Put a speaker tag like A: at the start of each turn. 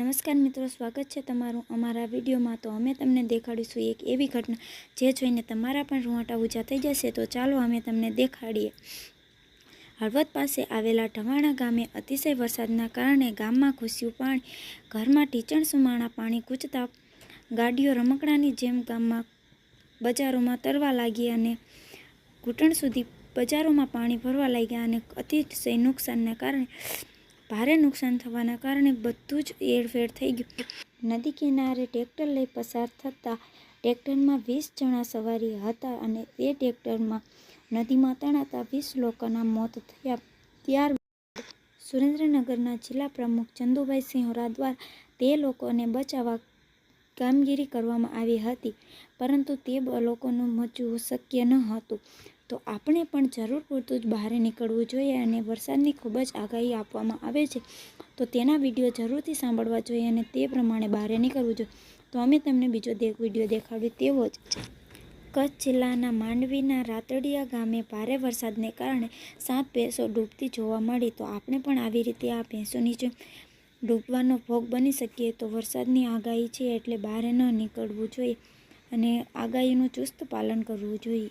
A: નમસ્કાર મિત્રો, સ્વાગત છે તમારું અમારા વિડીયોમાં. તો અમે તમને દેખાડીશું એક એવી ઘટના જે જોઈને તમારા પણ રૂંવાટા ઊંચા થઈ જશે. તો ચાલો અમે તમને દેખાડીએ. હળવદ પાસે આવેલા ઢવાણા ગામે અતિશય વરસાદના કારણે ગામમાં ઘૂસ્યું પાણી. ઘરમાં ટીચણ સુમાણા પાણી કૂચતા ગાડીઓ રમકડાની જેમ ગામમાં બજારોમાં તરવા લાગી અને ઘૂંટણ સુધી બજારોમાં પાણી ભરવા લાગ્યા અને અતિશય નુકસાનના કારણે ભારે નુકસાન થવાના કારણે બધું જ એરફેર થઈ ગયું. નદી કિનારે ટ્રેક્ટર લઈ પસાર થતાં ટ્રેક્ટરમાં વીસ જણા સવારી હતા અને એ ટ્રેક્ટરમાં નદીમાં તણાતા વીસ લોકોના મોત થયા. ત્યારબાદ સુરેન્દ્રનગરના જિલ્લા પ્રમુખ ચંદુભાઈ સિંહોરા દ્વારા તે લોકોને બચાવવા કામગીરી કરવામાં આવી હતી, પરંતુ તે લોકોનું બચવું શક્ય ન હતું. તો આપણે પણ જરૂર પૂરતું જ બહાર નીકળવું જોઈએ અને વરસાદની ખૂબ જ આગાહી આપવામાં આવે છે. તો તેના વીડિયો જરૂરથી સાંભળવા જોઈએ અને તે પ્રમાણે બહાર નીકળવું જોઈએ. તો અમે તમને બીજો દેખ વીડિયો દેખાડ્યો તેવો જ કચ્છ જિલ્લાના માંડવીના રાતડિયા ગામે ભારે વરસાદને કારણે સાત ભેંસો ડૂબતી જોવા મળી. તો આપણે પણ આવી રીતે આ ભેંસોની જેમ ડૂબવાનો ભોગ બની શકીએ તો વરસાદની આગાહી છે એટલે બહાર ન નીકળવું જોઈએ અને આગાહીનું ચુસ્ત પાલન કરવું જોઈએ.